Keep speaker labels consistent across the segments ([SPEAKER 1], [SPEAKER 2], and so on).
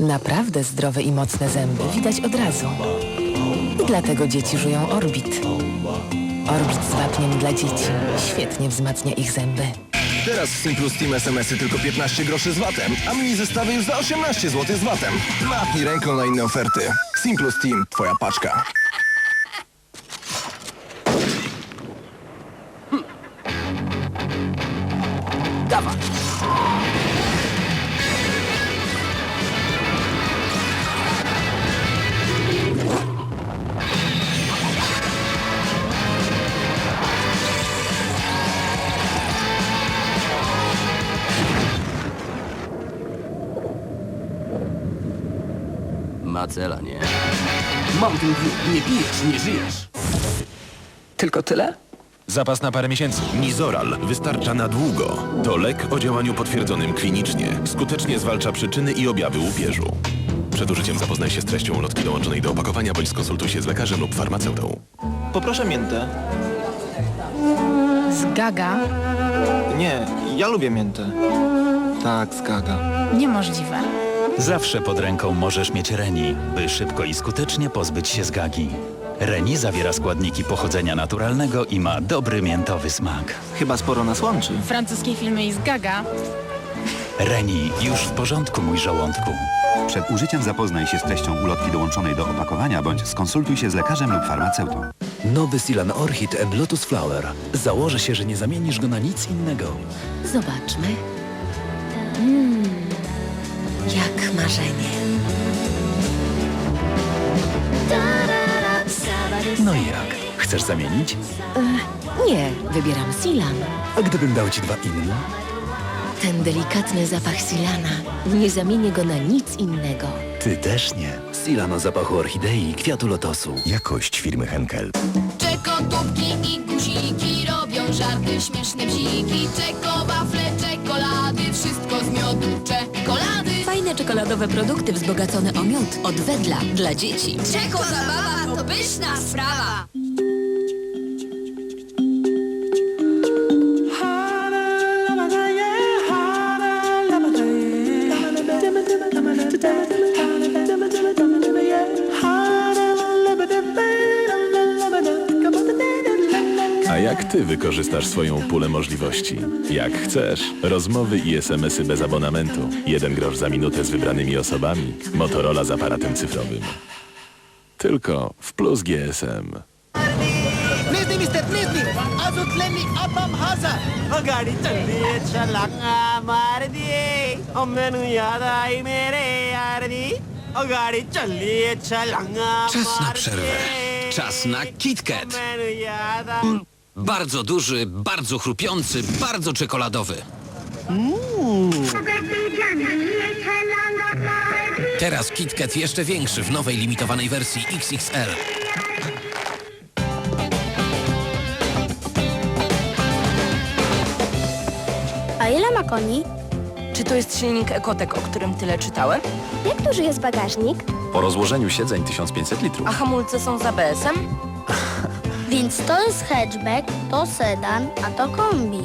[SPEAKER 1] Naprawdę zdrowe i mocne zęby widać od razu. I dlatego dzieci żują Orbit. Orbit z wapniem dla dzieci świetnie wzmacnia ich zęby.
[SPEAKER 2] Teraz w Simplus Team SMS-y tylko 15 groszy z VAT-em, a mini zestawy już za 18 zł z VAT-em. Mapnij ręką na inne oferty. Simplus Team, twoja paczka.
[SPEAKER 3] Macela, nie? Mountain Dew, nie pijesz, nie żyjesz. Tylko tyle?
[SPEAKER 4] Zapas na parę miesięcy.
[SPEAKER 5] Nizoral wystarcza na długo. To lek o działaniu potwierdzonym klinicznie. Skutecznie zwalcza przyczyny i objawy łupieżu. Przed użyciem zapoznaj się z treścią ulotki dołączonej do opakowania bądź skonsultuj się z lekarzem lub farmaceutą.
[SPEAKER 2] Poproszę miętę.
[SPEAKER 6] Z gaga?
[SPEAKER 2] Nie, ja lubię miętę. Tak, zgaga.
[SPEAKER 6] Niemożliwe.
[SPEAKER 7] Zawsze pod ręką możesz mieć Reni, by szybko i skutecznie pozbyć się zgagi. Reni zawiera składniki pochodzenia naturalnego i ma dobry miętowy smak.
[SPEAKER 2] Chyba sporo nas łączy.
[SPEAKER 6] Francuskie filmy i z gaga?
[SPEAKER 7] Reni, już w porządku, mój żołądku.
[SPEAKER 8] Przed użyciem zapoznaj się z treścią ulotki dołączonej do opakowania bądź skonsultuj się z lekarzem lub farmaceutą.
[SPEAKER 9] Nowy Silan Orchid and Lotus Flower. Założę się, że nie zamienisz go na nic innego.
[SPEAKER 10] Zobaczmy. Marzenie.
[SPEAKER 9] No i jak? Chcesz zamienić?
[SPEAKER 10] Nie, wybieram Silan.
[SPEAKER 9] A gdybym dał ci dwa inne?
[SPEAKER 10] Ten delikatny zapach Silana. Nie zamienię go na nic innego.
[SPEAKER 9] Ty też nie. Silan o zapachu orchidei i kwiatu lotosu.
[SPEAKER 5] Jakość firmy Henkel.
[SPEAKER 11] Czekotubki i guziki robią żarty, śmieszne bziki. Czeko, wafle, czekolady, wszystko z miodu czekolady.
[SPEAKER 10] Czekoladowe produkty wzbogacone o miód od Wedla dla dzieci.
[SPEAKER 11] Czeko zabawa to pyszna sprawa.
[SPEAKER 5] ty wykorzystasz swoją pulę możliwości. Jak chcesz. Rozmowy i SMSy bez abonamentu. Jeden grosz za minutę z wybranymi osobami. Motorola z aparatem cyfrowym. Tylko w Plus GSM.
[SPEAKER 12] Czas na przerwę. Czas na KitKat. Bardzo duży, bardzo chrupiący, bardzo czekoladowy. Teraz KitKat jeszcze większy w nowej limitowanej wersji XXL.
[SPEAKER 11] A ile ma koni?
[SPEAKER 6] Czy to jest silnik Ekotek, o którym tyle czytałem?
[SPEAKER 11] Jak duży jest bagażnik?
[SPEAKER 4] Po rozłożeniu siedzeń 1500 litrów.
[SPEAKER 6] A hamulce są z ABS-em?
[SPEAKER 11] Więc to jest hatchback, to sedan, a to kombi.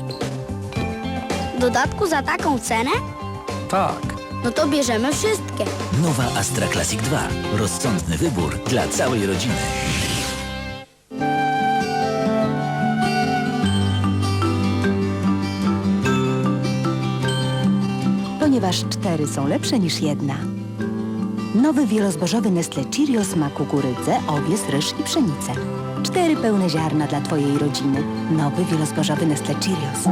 [SPEAKER 11] W dodatku za taką cenę?
[SPEAKER 9] Tak.
[SPEAKER 11] No to bierzemy wszystkie.
[SPEAKER 9] Nowa Astra Classic 2. Rozsądny wybór dla całej rodziny.
[SPEAKER 10] Ponieważ cztery są lepsze niż jedna. Nowy wielozbożowy Nestle Cheerios ma kukurydzę, owies, ryż i pszenicę. Cztery pełne ziarna dla Twojej rodziny. Nowy wielozbożowy Nestle Cheerios.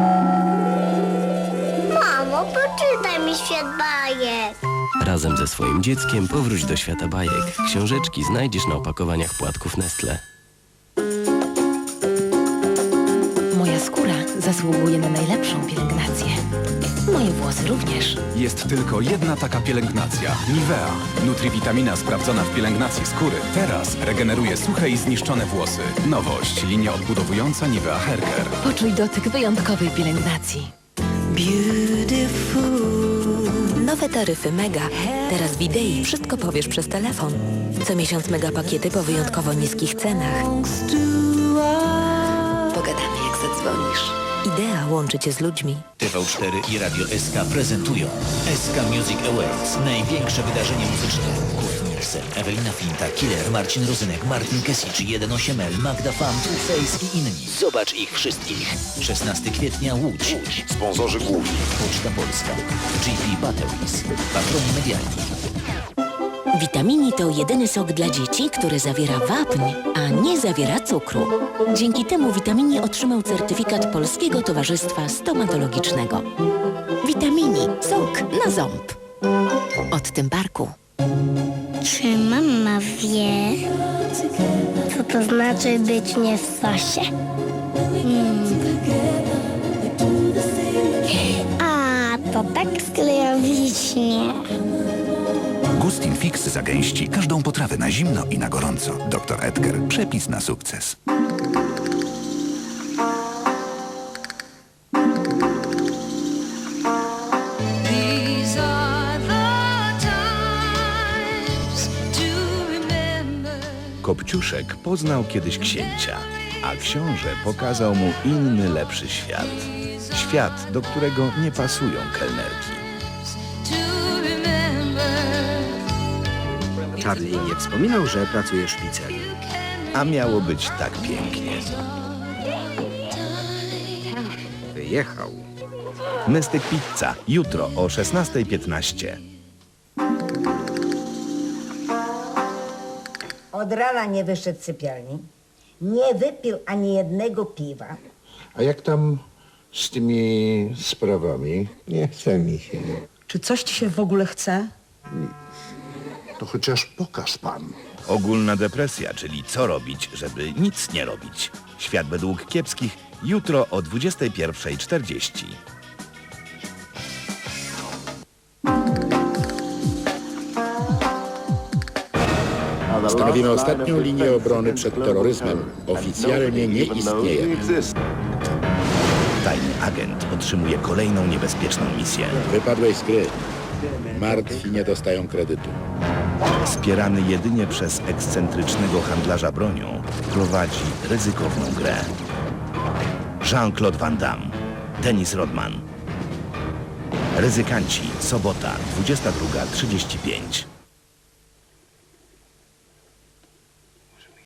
[SPEAKER 11] Mamo, poczytaj mi świat bajek.
[SPEAKER 12] Razem ze swoim dzieckiem powróć do świata bajek. Książeczki znajdziesz na opakowaniach płatków Nestle.
[SPEAKER 1] Skóra zasługuje na najlepszą pielęgnację. Moje włosy również.
[SPEAKER 8] Jest tylko jedna taka pielęgnacja. Nivea. Nutrivitamina sprawdzona w pielęgnacji skóry. Teraz regeneruje suche i zniszczone włosy. Nowość. Linia odbudowująca Nivea Haircare.
[SPEAKER 1] Poczuj dotyk wyjątkowej pielęgnacji.
[SPEAKER 10] Nowe taryfy Mega. Teraz w Idei wszystko powiesz przez telefon. Co miesiąc mega pakiety po wyjątkowo niskich cenach. Zadzwonisz.
[SPEAKER 1] Idea łączy cię z ludźmi.
[SPEAKER 9] TV4 i Radio SK prezentują SK Music Awards. Największe wydarzenie muzyczne. Kurt Nielsen, Ewelina Finta, Killer, Marcin Rozynek, Martin Kesic, 18ML, Magda Fam, Two Face i inni. Zobacz ich wszystkich. 16 kwietnia Łódź.
[SPEAKER 13] Sponsorzy główni.
[SPEAKER 9] Poczta Polska. GP Batteries. Patroni medialni.
[SPEAKER 1] Vitamini to jedyny sok dla dzieci, który zawiera wapń, a nie zawiera cukru. Dzięki temu Vitamini otrzymał certyfikat Polskiego Towarzystwa Stomatologicznego. Vitamini. Sok na ząb. Od tym parku.
[SPEAKER 14] Czy mama wie, co to znaczy być nie w sosie? A, to tak skleją wiśnie.
[SPEAKER 8] Fix zagęści każdą potrawę na zimno i na gorąco. Dr Edgar. Przepis na sukces.
[SPEAKER 13] Kopciuszek poznał kiedyś księcia, a książę pokazał mu inny, lepszy świat. Świat, do którego nie pasują kelnerki.
[SPEAKER 3] Charlie nie wspominał, że pracujesz w pizzerii.
[SPEAKER 13] A miało być tak pięknie.
[SPEAKER 3] Wyjechał.
[SPEAKER 13] Mystic Pizza, jutro o 16.15.
[SPEAKER 10] Od rana nie wyszedł z sypialni. Nie wypił ani jednego piwa.
[SPEAKER 15] A jak tam z tymi sprawami? Nie chce mi się.
[SPEAKER 10] Czy coś ci się w ogóle chce?
[SPEAKER 15] To chociaż pokaż pan.
[SPEAKER 13] Ogólna depresja, czyli co robić, żeby nic nie robić. Świat według kiepskich, jutro o 21.40.
[SPEAKER 15] Stanowimy ostatnią linię obrony przed terroryzmem. Oficjalnie nie istniejemy.
[SPEAKER 13] Tajny agent otrzymuje kolejną niebezpieczną misję.
[SPEAKER 15] Wypadłeś z gry. Martwi nie dostają kredytu.
[SPEAKER 13] Wspierany jedynie przez ekscentrycznego handlarza bronią, prowadzi ryzykowną grę. Jean-Claude Van Damme, Dennis Rodman. Ryzykanci, sobota, 22.35.